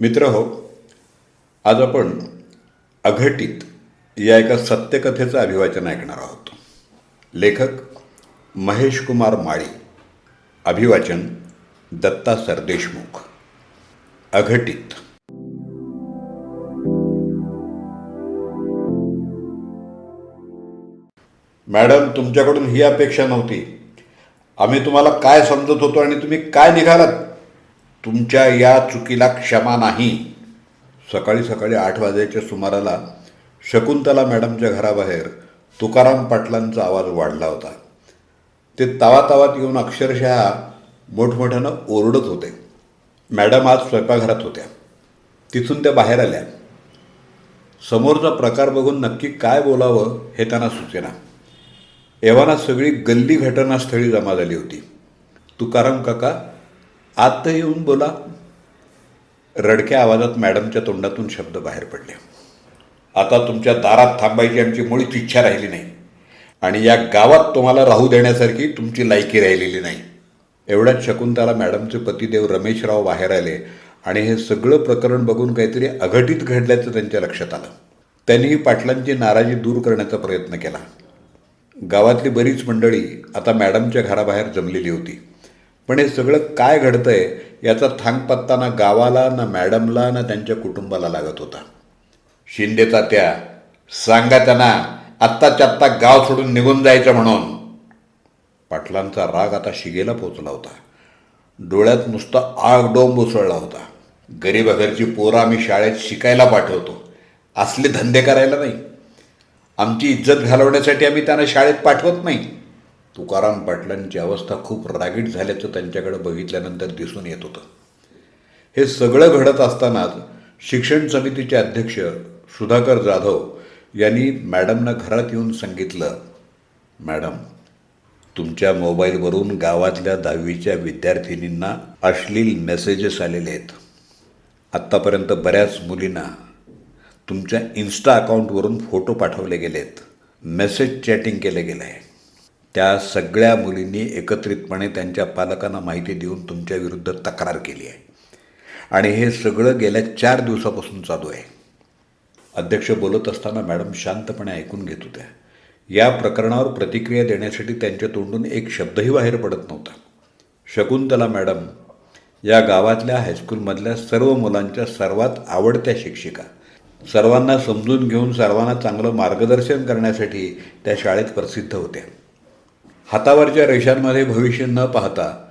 मित्र हो आज आपण अघटित या एका सत्यकथेचं अभिवाचन ऐकणार आहोत. लेखक महेश कुमार माळी अभिवाचन दत्ता सरदेशमुख. अघटित. मॅडम तुमच्याकडून ही अपेक्षा नव्हती. आम्ही तुम्हाला काय समजत होतो आणि तुम्ही काय निघालात? तुमच्या या चुकीला क्षमा नाही. सकाळी सकाळी आठ वाजायच्या सुमाराला शकुंतला मॅडमच्या घराबाहेर तुकाराम पाटलांचा आवाज वाढला होता. ते तावातावात येऊन अक्षरशः मोठमोठ्यानं ओरडत होते. मॅडम आज स्वयंपाकघरात होत्या. तिथून त्या बाहेर आल्या. समोरचा प्रकार बघून नक्की काय बोलावं हे त्यांना सुचेना. एव्हाना सगळी गल्ली घटनास्थळी जमा झाली होती. तुकाराम काका आत येऊन बोला. रडक्या आवाजात मॅडमच्या तोंडातून शब्द बाहेर पडले. आता तुमच्या दारात थांबायची आमची मुळीच इच्छा राहिली नाही. आणि या गावात तुम्हाला राहू देण्यासारखी तुमची लायकी राहिलेली नाही. एवढ्याच शकुंतला मॅडमचे पतिदेव रमेशराव बाहेर आले आणि हे सगळं प्रकरण बघून काहीतरी अघटित घडल्याचं त्यांच्या लक्षात आलं. त्यांनीही पाटलांची नाराजी दूर करण्याचा प्रयत्न केला. गावातली बरीच मंडळी आता मॅडमच्या घराबाहेर जमलेली होती. पण हे सगळं काय घडतंय याचा थांगपत्ता ना गावाला ना मॅडमला ना त्यांच्या कुटुंबाला लागत होता. शिंदेचा त्या सांगा त्यांना आत्ताच्या आत्ता गाव सोडून निघून जायचं म्हणून. पाटलांचा राग आता शिगेला पोचला होता. डोळ्यात नुसता आगडोंब उसळला होता. गरीब घरची पोरं आम्ही शाळेत शिकायला पाठवतो. असले धंदे करायला नाही. आमची इज्जत घालवण्यासाठी आम्ही त्यांना शाळेत पाठवत नाही. तुकाराम पाटलांची अवस्था खूप रागीट झाल्याचं त्यांच्याकडे बघितल्यानंतर दिसून येत होतं. हे सगळं घडत असतानाच शिक्षण समितीचे अध्यक्ष सुधाकर जाधव यांनी मॅडमना घरात येऊन सांगितलं मॅडम तुमच्या मोबाईलवरून गावातल्या दहावीच्या विद्यार्थिनींना अश्लील मेसेजेस आलेले आहेत. आत्तापर्यंत बऱ्याच मुलींना तुमच्या इन्स्टा अकाउंटवरून फोटो पाठवले गेलेत. मेसेज चॅटिंग केलं गेलं आहे त्या सगळ्या मुलींनी एकत्रितपणे त्यांच्या पालकांना माहिती देऊन तुमच्या विरुद्ध तक्रार केली आहे. आणि हे सगळं गेल्या चार दिवसापासून चालू आहे. अध्यक्ष बोलत असताना मॅडम शांतपणे ऐकून घेत होत्या. या प्रकरणावर प्रतिक्रिया देण्यासाठी त्यांच्या तोंडून एक शब्दही बाहेर पडत नव्हता. शकुंतला मॅडम या गावातल्या हायस्कूलमधल्या सर्व मुलांच्या सर्वात आवडत्या शिक्षिका सर्वांना समजून घेऊन सर्वांना चांगलं मार्गदर्शन करण्यासाठी त्या शाळेत प्रसिद्ध होत्या. हातावरच्या रेषांमध्ये भविष्य न पाहता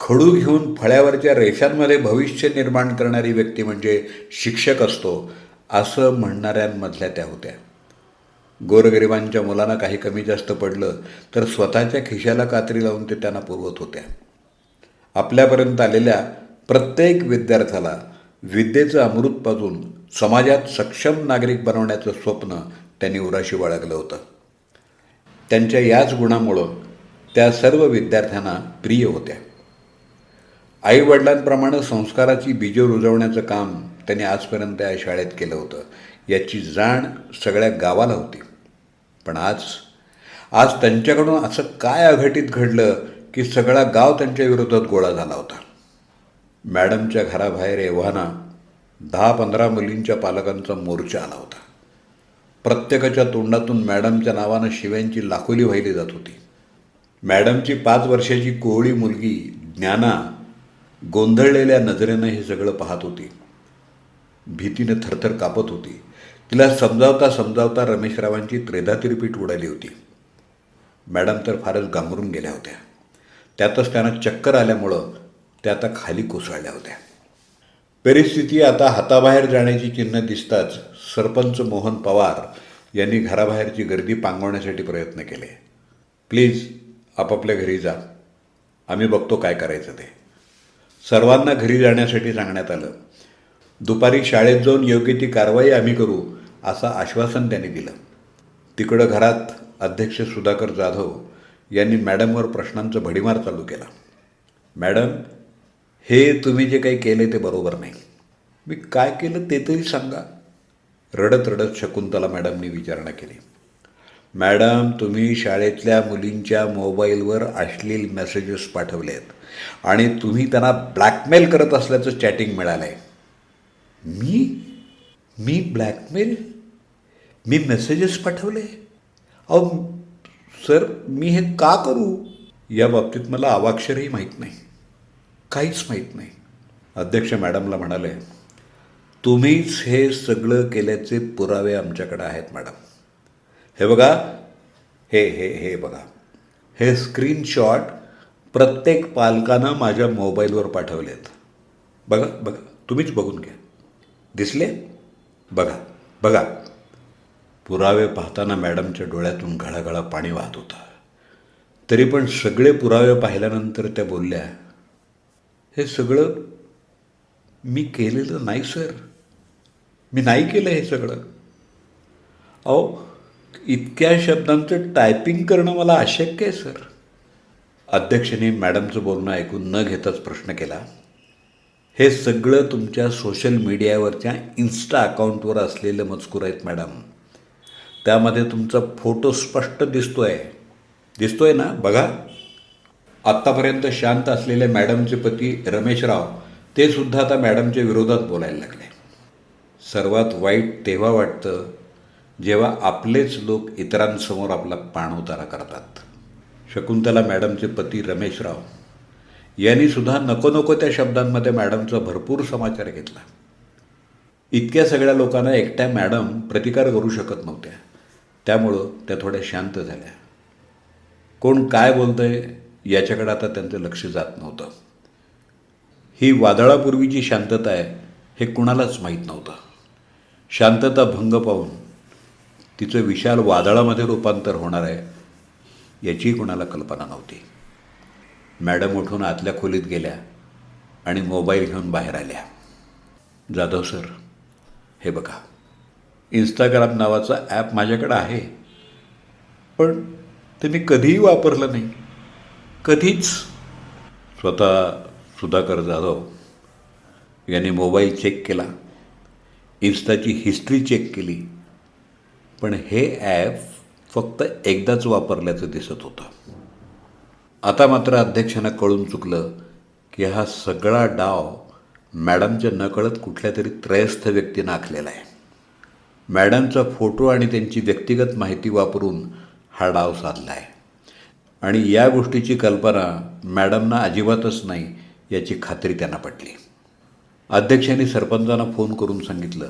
खडू घेऊन फळ्यावरच्या रेषांमध्ये भविष्य निर्माण करणारी व्यक्ती म्हणजे शिक्षक असतो असं म्हणणाऱ्यांमधल्या त्या होत्या. गोरगरिबांच्या मुलांना काही कमी जास्त पडलं तर स्वतःच्या खिशाला कात्री लावून ते त्यांना पुरवत होत्या. आपल्यापर्यंत आलेल्या प्रत्येक विद्यार्थ्याला विद्येचं अमृत पाजून समाजात सक्षम नागरिक बनवण्याचं स्वप्न त्यांनी उराशी बाळगलं होतं. त्यांच्या याच गुणामुळं त्या सर्व विद्यार्थ्यांना प्रिय होत्या. आईवडिलांप्रमाणे संस्काराची बीजं रुजवण्याचं काम त्यांनी आजपर्यंत या शाळेत केलं होतं. याची जाण सगळ्या गावाला होती. पण आज आज त्यांच्याकडून असं काय अघटित घडलं की सगळा गाव त्यांच्या विरोधात गोळा झाला होता. मॅडमच्या घराबाहेर एव्हाना दहा पंधरा मुलींच्या पालकांचा मोर्चा आला होता. प्रत्येकाच्या तोंडातून मॅडमच्या नावानं शिव्यांची लाखोली वाहिली जात होती. मॅडमची पाच वर्षाची कोवळी मुलगी ज्ञाना गोंधळलेल्या नजरेनं हे सगळं पाहत होती. भीतीनं थरथर कापत होती. तिला समजावता समजावता रमेशरावांची त्रेधातिरपीठ उडाली होती. मॅडम तर फारच गांभरून गेल्या होत्या. त्यातच त्यांना चक्कर आल्यामुळं त्या आता खाली कोसळल्या होत्या. परिस्थिती आता हाताबाहेर जाण्याची चिन्ह दिसताच सरपंच मोहन पवार यांनी घराबाहेरची गर्दी पांगवण्यासाठी प्रयत्न केले. प्लीज आपापल्या घरी जा. आम्ही बघतो काय करायचं ते. सर्वांना घरी जाण्यासाठी सांगण्यात आलं. दुपारी शाळेत जाऊन योग्य ती कारवाई आम्ही करू असं आश्वासन त्यांनी दिलं. तिकडं घरात अध्यक्ष सुधाकर जाधव यांनी मॅडमवर प्रश्नांचा भडीमार चालू केला. मॅडम हे तुम्ही जे काही केले ते बरोबर नाही. मी काय केलं ते तरी सांगा. रडत रडत शकुंतला मॅडमनी विचारणा केली. मॅडम तुम्ही शाळेतल्या मुलींच्या मोबाईलवर अश्लील मेसेजेस पाठवले आहेत आणि तुम्ही त्यांना ब्लॅकमेल करत असल्याचं चॅटिंग मिळालं आहे मी? मी ब्लॅकमेल? मी मेसेजेस पाठवले? अहो सर मी हे का करू? या बाबतीत मला अवाक्षरही माहीत नाही. काहीच माहीत नाही. अध्यक्ष मॅडमला म्हणाले तुम्हीच हे सगळं केल्याचे पुरावे आमच्याकडे आहेत मॅडम. हे बघा. हे हे हे बघा. हे स्क्रीनशॉट प्रत्येक पालकानं माझ्या मोबाईलवर पाठवलेत. बघा बघा. तुम्हीच बघून घ्या. दिसले? बघा बघा. पुरावे पाहताना मॅडमच्या डोळ्यातून घळाघळा पाणी वाहत होता. तरी पण सगळे पुरावे पाहिल्यानंतर त्या बोलल्या हे सगळं मी केलेलं नाही सर. मी नाही केलं हे सगळं. अहो इतक्या शब्दांचं टायपिंग करणं मला अशक्य आहे सर अध्यक्षांनी मॅडमचं बोलणं ऐकून न घेताच प्रश्न केला. हे सगळं तुमच्या सोशल मीडियावरच्या इन्स्टा अकाउंटवर असलेलं मजकूर आहेत मॅडम त्यामध्ये तुमचा फोटो स्पष्ट दिसतो आहे दिसतो आहे ना? बघा. आत्तापर्यंत शांत असलेले मॅडमचे पती रमेशराव ते सुद्धा आता मॅडमच्या विरोधात बोलायला लागले. सर्वात वाईट तेव्हा वाटतं जेव्हा आपलेच लोक इतरांसमोर आपला पाणउतारा करतात. शकुंतला मॅडमचे पती रमेशराव यांनी सुद्धा नको नको त्या शब्दांमध्ये मॅडमचा भरपूर समाचार घेतला. इतक्या सगळ्या लोकांना एकट्या मॅडम प्रतिकार करू शकत नव्हत्या. त्यामुळं त्या थोड्या शांत झाल्या. कोण काय बोलतंय याच्याकडे आता त्यांचं लक्ष जात नव्हतं. ही वादळापूर्वीची शांतता आहे हे कुणालाच माहीत नव्हतं. शांतता भंग पाहून तिचं विशाल वादळामध्ये रूपांतर होणार आहे याची कुणाला कल्पना नव्हती. मॅडम उठून आतल्या खोलीत गेल्या आणि मोबाईल घेऊन बाहेर आल्या. जाधव सर हे बघा. इंस्टाग्राम नावाचा ॲप माझ्याकडं आहे. पण ते मी कधीही वापरलं नाही. कधीच. स्वतः सुधाकर जाधव यांनी मोबाईल चेक केला. इन्स्टाची हिस्ट्री चेक केली. पण हे ॲप फक्त एकदाच वापरल्याचं दिसत होतं. आता मात्र अध्यक्षांना कळून चुकलं की हा सगळा डाव मॅडमच्या नकळत कुठल्या तरी त्रयस्थ व्यक्तीनं आखलेला आहे. मॅडमचा फोटो आणि त्यांची व्यक्तिगत माहिती वापरून हा डाव साधला आहे. आणि या गोष्टीची कल्पना मॅडमना अजिबातच नाही याची खात्री त्यांना पटली. अध्यक्षांनी सरपंचांना फोन करून सांगितलं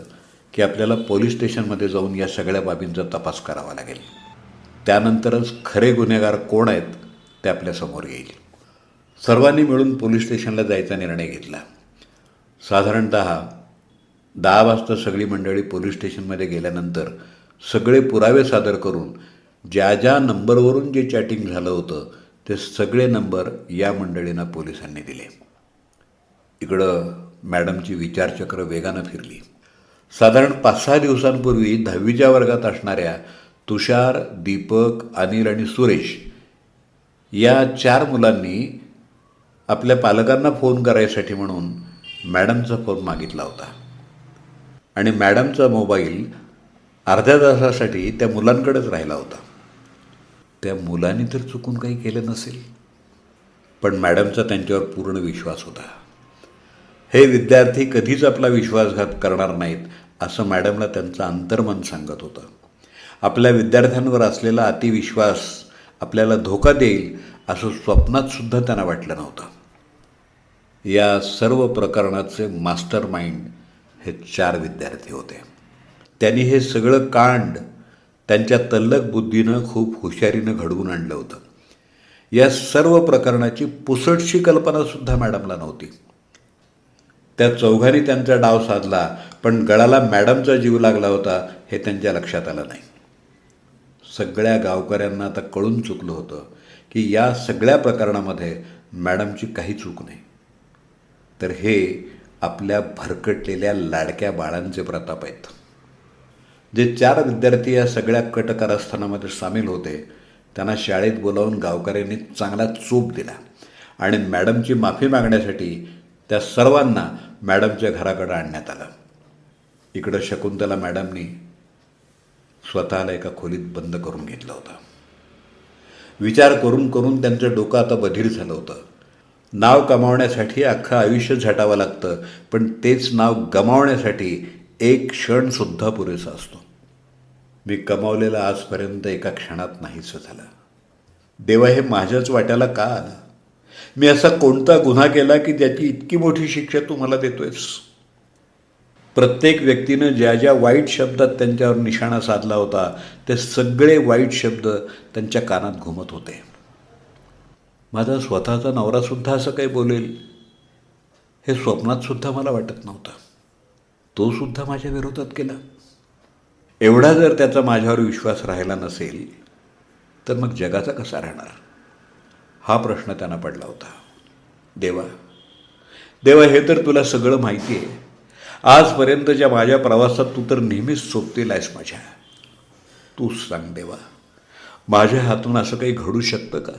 की आपल्याला पोलीस स्टेशनमध्ये जाऊन या सगळ्या बाबींचा तपास करावा लागेल. त्यानंतरच खरे गुन्हेगार कोण आहेत ते आपल्यासमोर येईल. सर्वांनी मिळून पोलीस स्टेशनला जायचा निर्णय घेतला. साधारणतः दहा वाजता सगळी मंडळी पोलीस स्टेशनमध्ये गेल्यानंतर सगळे पुरावे सादर करून ज्या ज्या नंबरवरून जे चॅटिंग झालं होतं ते सगळे नंबर या मंडळींना पोलिसांनी दिले. इकडं मॅडमची विचारचक्र वेगानं फिरली. साधारण पाच सहा दिवसांपूर्वी दहावीच्या वर्गात असणाऱ्या तुषार दीपक अनिल आणि सुरेश या चार मुलांनी आपल्या पालकांना फोन करायसाठी म्हणून मॅडमचा फोन मागितला होता. आणि मॅडमचा मोबाईल अर्ध्या तासासाठी त्या मुलांकडेच राहिला होता. त्या मुलांनी तर चुकून काही केलं नसेल पण मॅडमचा त्यांच्यावर पूर्ण विश्वास होता. हे विद्यार्थी कधीच आपला विश्वासघात करणार नाहीत असं मॅडमला त्यांचं अंतर्मन सांगत होतं. आपल्या विद्यार्थ्यांवर असलेला अतिविश्वास आपल्याला धोका देईल असं स्वप्नात सुद्धा त्यांना वाटलं नव्हतं. या सर्व प्रकरणाचे मास्टर माइंड हे चार विद्यार्थी होते. त्यांनी हे सगळं कांड त्यांच्या तल्लक बुद्धीनं खूप हुशारीनं घडवून आणलं होतं. या सर्व प्रकरणाची पुसटशी कल्पनासुद्धा मॅडमला नव्हती. त्या चौघांनी त्यांचा डाव साधला पण गळाला मॅडमचा जीव लागला होता हे त्यांच्या लक्षात आलं नाही. सगळ्या गावकऱ्यांना आता कळून चुकलं होतं की या सगळ्या प्रकरणामध्ये मॅडमची काही चूक नाही. तर हे आपल्या भरकटलेल्या लाडक्या बाळांचे प्रताप आहेत. जे चार विद्यार्थी या सगळ्या कटकारस्थानामध्ये सामील होते त्यांना शाळेत बोलावून गावकऱ्यांनी चांगला चोप दिला आणि मॅडमची माफी मागण्यासाठी त्या सर्वांना मॅडमच्या घराकडे आणण्यात आलं. इकडं शकुंतला मॅडमनी स्वतःला एका खोलीत बंद करून घेतलं होतं. विचार करून करून त्यांचं डोकं आता बधीर झालं होतं. नाव कमावण्यासाठी अख्खं आयुष्य झटावं लागतं पण तेच नाव गमावण्यासाठी एक क्षणसुद्धा पुरेसा असतो. मी कमावलेलं आजपर्यंत एका क्षणात नाहीसं झालं. देवा हे माझ्याच वाट्याला का आलं? मी असा कोणता गुन्हा केला की ज्याची इतकी मोठी शिक्षा तू मला देतोयस? प्रत्येक व्यक्तीनं ज्या ज्या वाईट शब्दात त्यांच्यावर निशाणा साधला होता ते सगळे वाईट शब्द त्यांच्या कानात घुमत होते. माझा स्वतःचा नवरासुद्धा असं काही बोलेल हे स्वप्नातसुद्धा मला वाटत नव्हतं. तोसुद्धा माझ्या विरोधात केला एवढा जर त्याचा माझ्यावर विश्वास राहिला नसेल तर मग जगाचा कसा राहणार? हा प्रश्न त्यांना पडला होता. देवा देवा हे तर तुला सगळं माहिती आहे आजपर्यंतच्या माझ्या प्रवासात तू तर नेहमीच सोबतील आहेस माझ्या. तूच सांग देवा माझ्या हातून असं काही घडू शकतं का?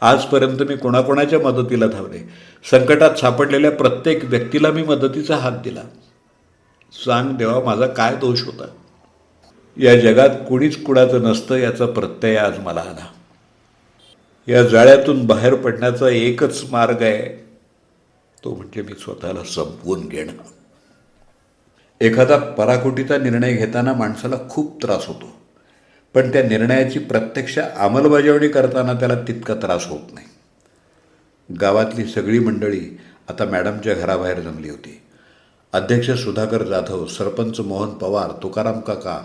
आजपर्यंत मी कोणाकोणाच्या मदतीला धावले. संकटात सापडलेल्या प्रत्येक व्यक्तीला मी मदतीचा हात दिला. सांग देवा माझा काय दोष होता? या जगात कुणीच कुणाचं नसतं याचा प्रत्यय आज मला आला. या जाळ्यातून बाहेर पडण्याचा एकच मार्ग आहे तो म्हणजे मी स्वतःला संपवून घेणं. एखादा पराकोटीचा निर्णय घेताना माणसाला खूप त्रास होतो पण त्या निर्णयाची प्रत्यक्ष अंमलबजावणी करताना त्याला तितका त्रास होत नाही. गावातली सगळी मंडळी आता मॅडमच्या घराबाहेर जमली होती. अध्यक्ष सुधाकर जाधव सरपंच मोहन पवार तुकाराम काका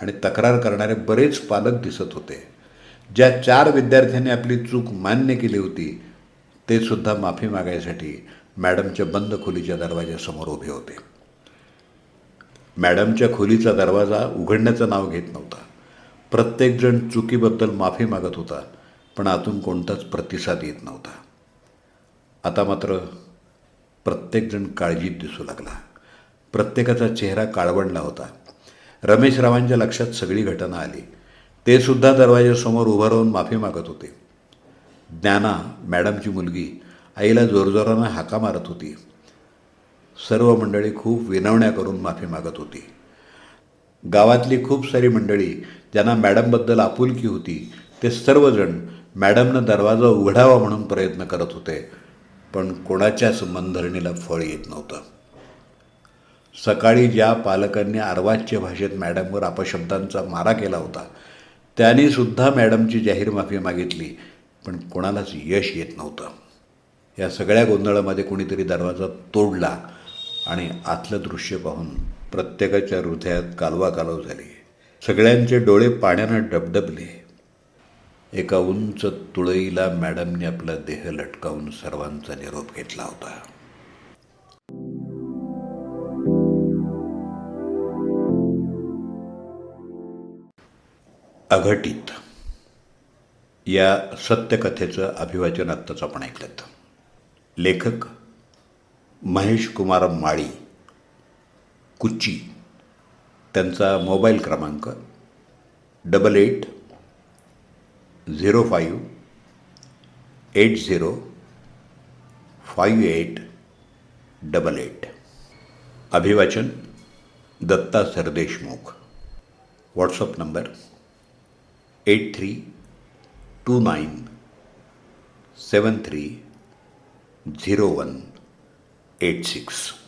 आणि तक्रार करणारे बरेच पालक दिसत होते. ज्या चार विद्यार्थ्यांनी आपली चूक मान्य केली होती ते सुद्धा माफी मागायसाठी मॅडमच्या बंद खोलीच्या दरवाजासमोर उभे होते. मॅडमच्या खोलीचा दरवाजा उघडण्याचं नाव घेत नव्हता. प्रत्येकजण चुकीबद्दल माफी मागत होता पण आतून कोणताच प्रतिसाद येत नव्हता. आता मात्र प्रत्येकजण काळजीत दिसू लागला. प्रत्येकाचा चेहरा काळवंडला होता. रमेशरावांच्या लक्षात सगळी घटना आली. ते सुद्धा दरवाजासमोर उभं राहून माफी मागत होते. ज्ञाना मॅडमची मुलगी आईला जोरजोरानं हाका मारत होती. सर्व मंडळी खूप विनवण्या करून माफी मागत होती. गावातली खूप सारी मंडळी ज्यांना मॅडमबद्दल आपुलकी होती ते सर्वजण मॅडमनं दरवाजा उघडावा म्हणून प्रयत्न करत होते पण कोणाच्याच मनधरणीला फळ येत नव्हतं. सकाळी ज्या पालकांनी अर्वाच्य भाषेत मॅडमवर अपशब्दांचा मारा केला होता त्यानेसुद्धा मॅडमची जाहीर माफी मागितली पण कोणालाच यश येत नव्हतं. या सगळ्या गोंधळामध्ये कोणीतरी दरवाजा तोडला आणि आतलं दृश्य पाहून प्रत्येकाच्या हृदयात कालवा कालव झाली. सगळ्यांचे डोळे पाण्यानं डबडबले. एका उंच तुळईला मॅडमने आपला देह लटकावून सर्वांचा निरोप घेतला होता. अघटित. या सत्यकथेचं अभिवाचन आत्ताच आपण ऐकलं लेखक महेश कुमार माळी कुच्ची त्यांचा मोबाईल क्रमांक double eight zero five eight zero five eight double eight. अभिवाचन Datta Sardeshmukh. WhatsApp number eight three two nine seven three zero one eight six.